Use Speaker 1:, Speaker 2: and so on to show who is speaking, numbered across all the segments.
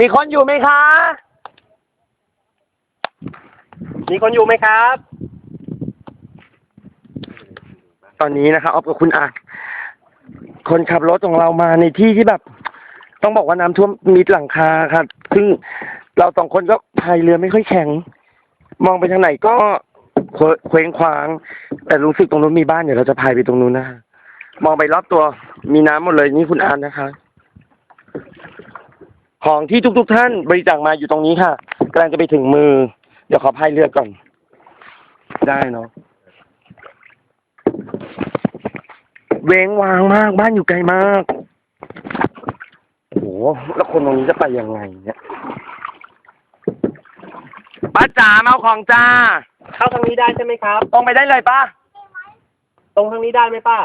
Speaker 1: มีคนอยู่ไหมคะ มีคนอยู่ไหมครับ ตอนนี้นะครับออฟกับคุณอาคนขับรถของเรามาในที่ที่แบบ ต้องบอกว่าน้ำท่วมมิดหลังคาครับซึ่งเราสองคนก็พายเรือไม่ค่อยแข็ง มองไปทางไหนก็เคว้เคว้งคว้าง แต่รู้สึกตรงนู้นมีบ้านเดี๋ยวเราจะพายไปตรงนู้นนะฮะมองไปรอบตัวมีน้ำหมดเลยนี่คุณอานนะคะ ของที่ทุกๆทท่านบริจาคมาอยู่ตรงนี้ค่ะกำลังจะไปถึงมือ เดี๋ยวขอพายเรือก่อน ได้เนาะเวงวางมากบ้านอยู่ไกลมากโอ้โหแล้วคนตรงนี้จะไปยังไงเนี่ยป้าจ๋ามาเอาของจ้า
Speaker 2: เข้าทางนี้ได้ใช่ไหมครับ
Speaker 1: ตรงไปได้เลยป้า
Speaker 2: ตรงทางนี้ได้ไหมป้า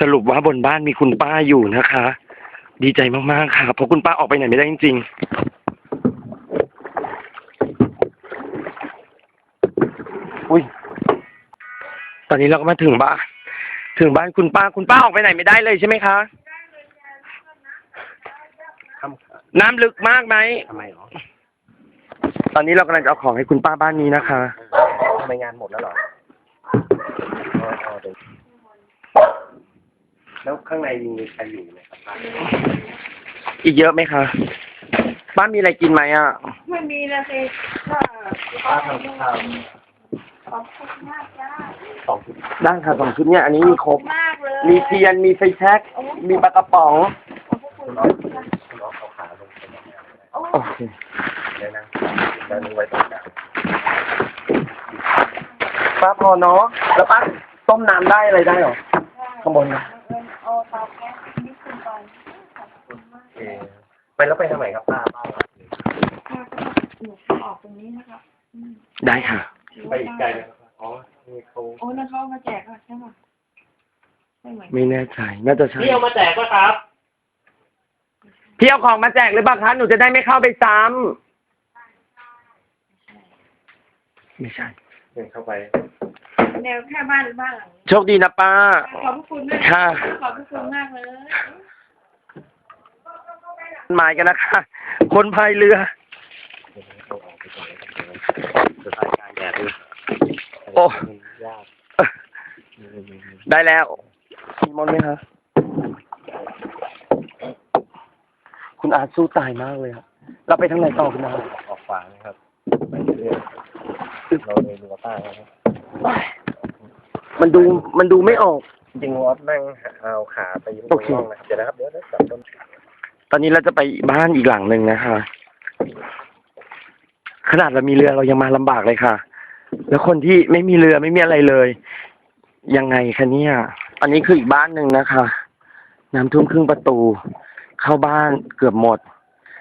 Speaker 1: สรุปว่าบนบ้านมีคุณป้าอยู่นะคะ ดีใจมากๆค่ะ เพราะคุณป้าออกไปไหนไม่ได้จริงๆ อุ้ย ตอนนี้เราก็มาถึงบ้าน ถึงบ้านคุณป้า คุณป้าออกไปไหนไม่ได้เลยใช่ไหมคะ
Speaker 2: ทำ
Speaker 1: น้ำลึกมากไหม
Speaker 2: ทำไมหรอ
Speaker 1: ตอนนี้เรากำลังจะเอาของให้คุณป้าบ้านนี้นะคะ
Speaker 2: ทำไมงานหมดแล้วเหรออ๋ออ๋อเดี๋ยว แล้วข้างในมีใครอยู่ไหมครับป้า
Speaker 1: อีกเยอะไหมคะป้ามีอะไรกินไหมอะ
Speaker 3: ไม่มีนะสิก็
Speaker 2: ป้าทำข้าว
Speaker 3: ขอบคุณมากจ้า
Speaker 2: สองชุด
Speaker 1: ได้ค่ะสองชุดเนี่ยอันนี้มีครบ
Speaker 3: มากเลย
Speaker 1: มีเทียนมีไฟแช็กมีปลากระป๋อง
Speaker 3: ขอบพระคุณ
Speaker 2: คุณ
Speaker 3: มา
Speaker 2: อ๊อฟ
Speaker 3: กจ้ะ
Speaker 2: คุณอ๊อฟเอาขาลงไปแล้ว
Speaker 3: โอ้
Speaker 1: โอเค
Speaker 2: เดี๋ยวนะเดี๋ยวนึงไว้ตรงกลาง
Speaker 1: ป้าพอเนาะแล้วป้าต้มน้ำได้อะไรได้หรอข้างบนนะ
Speaker 3: เอาเตาแก๊สนิดนึงก่อนขอบคุณมาก
Speaker 2: โอเคไปแล้วไปทางไหนครับป้าป้า
Speaker 3: ค่ะหนูออกตรงนี้นะครับอืม
Speaker 1: ได้ค่ะ
Speaker 2: ไปอีกไกลเลยครับอ๋อนี่เขา
Speaker 3: โอ้นั่นเขาเอามาแจกอะใช่ไหมใช่ไหม
Speaker 1: ไม่แน่ใจ น่าจะใช่
Speaker 2: พี่เอามาแจกก็ครับ
Speaker 1: พี่เอาของมาแจกหรือเปล่าคะหนูจะได้ไม่เข้าไปซ้ำไม่ใช่
Speaker 2: เดินเข้าไป
Speaker 3: แนวแค่บ้านหรือบ้านหลังนี้
Speaker 1: โชคดีนะป้า
Speaker 3: ขอบพระคุณมาก
Speaker 1: ค่ะ
Speaker 3: ขอบพระคุณมากเลย
Speaker 1: หมายกันนะคะ คนพายเรือ
Speaker 2: เขาออกไปก่อนจะถ่ายกลางแดดด้วย
Speaker 1: โอ้
Speaker 2: ยาก
Speaker 1: ได้แล้วมีมนต์ไหมคะ คุณอาสู้ตายมากเลยครับเราไปทางไหนต่อคุณอา
Speaker 2: ออกขวานะครับ ไปเรื่อยๆเราเลยดูว่าป้านะครับ
Speaker 1: มันดูมันดูไม่ออก
Speaker 2: จริงๆวอฟนั่งเอาขาไปยืนต
Speaker 1: โอ
Speaker 2: รง
Speaker 1: เค
Speaker 2: ร่องนะครับเดี๋ยวนะครับเดี๋ยวเดี๋ยวจับต้น
Speaker 1: ตอนนี้เราจะไปบ้านอีกหลังหนึ่งนะคะ ขนาดเรามีเรือเรายังมาลำบากเลยค่ะ แล้วคนที่ไม่มีเรือไม่มีอะไรเลย ยังไงคะเนี่ยอันนี้คืออีกบ้านหนึ่งนะคะ น้ำท่วมครึ่งประตู เข้าบ้านเกือบหมด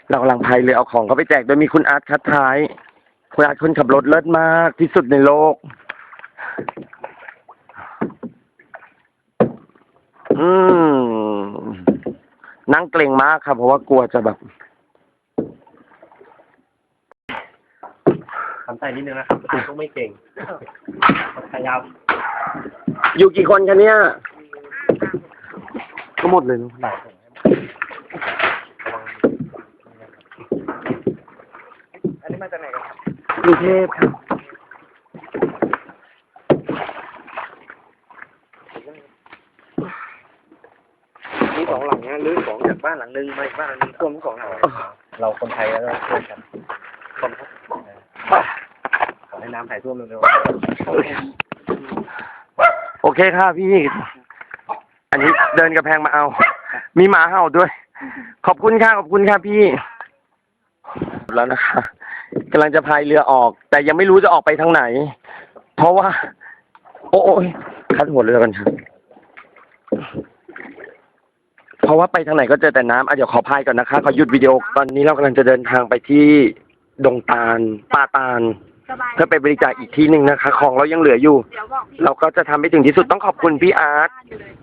Speaker 1: เรากำลังพายเรือเอาของเขาไปแจกโดยมีคุณอาร์ตคัดท้าย คุณอาร์ตคนขับรถเลิศมากที่สุดในโลก อืม นั่งเกรงมากครับ เพราะว่ากลัวจะแบบ
Speaker 2: ทำใจนิดนึงนะครับพายก็ไม่เก่งพยายาม
Speaker 1: อยู่กี่คนคะเนี่ยก็หมดเลยเนอะ
Speaker 2: ไหลส่งให้ระวังอันนี้มาจากไหนกันครับ
Speaker 1: กรุงเทพครับ
Speaker 2: มีสองหลังนะรื้อของจาก บ้านหลังนึงมาอีกบ้านหลังนึงท่วมทั้งสองหลังเลยเราคนไทยแล้วก็ช่วยกันคนครับขอให้น้ำถ่ายท่วมเร็ว
Speaker 1: โอเคค่ะพี่ อันนี้เดินกระแพงมาเอา มีหมาเห่าด้วย ขอบคุณค่ะขอบคุณค่ะพี่ แล้วนะคะกำลังจะพายเรือออก แต่ยังไม่รู้จะออกไปทางไหน เพราะว่า โอ้ยคัดหัวเรือกันค่ะ เพราะว่าไปทางไหนก็เจอแต่น้ำอะเดี๋ยวขอพายก่อนนะคะขอหยุดวิดีโอ ตอนนี้เรากำลังจะเดินทางไปที่ดงตาลป่าตาล
Speaker 3: สบาย
Speaker 1: เพื่อไปบริจาคอีกที่หนึ่งนะคะ ของเรายังเหลืออยู่
Speaker 3: เดี๋ยวบอกพี่
Speaker 1: เราก็จะทำให้ถึงที่สุดต้องขอบคุณพี่อาร์ต
Speaker 3: บ้านอยู่เลย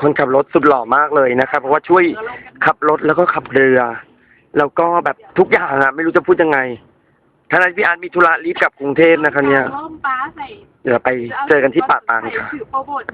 Speaker 1: คนขับรถสุดหล่อมากเลยนะครับเพราะว่าช่วย
Speaker 3: เดี๋ยวลงกัน
Speaker 1: ขับรถแล้วก็ขับเรือ แล้วก็แบบทุกอย่างอะไม่รู้จะพูดยังไงท่านั้นพี่อาร์ตมีธุระรีบกลับกรุงเทพนะคะเนี่ย
Speaker 3: ร่มป้าใส่
Speaker 1: เดี๋ยวไปเจอกันที่ป่าตาลค่ะ
Speaker 3: ใส่ผิวโปรโบท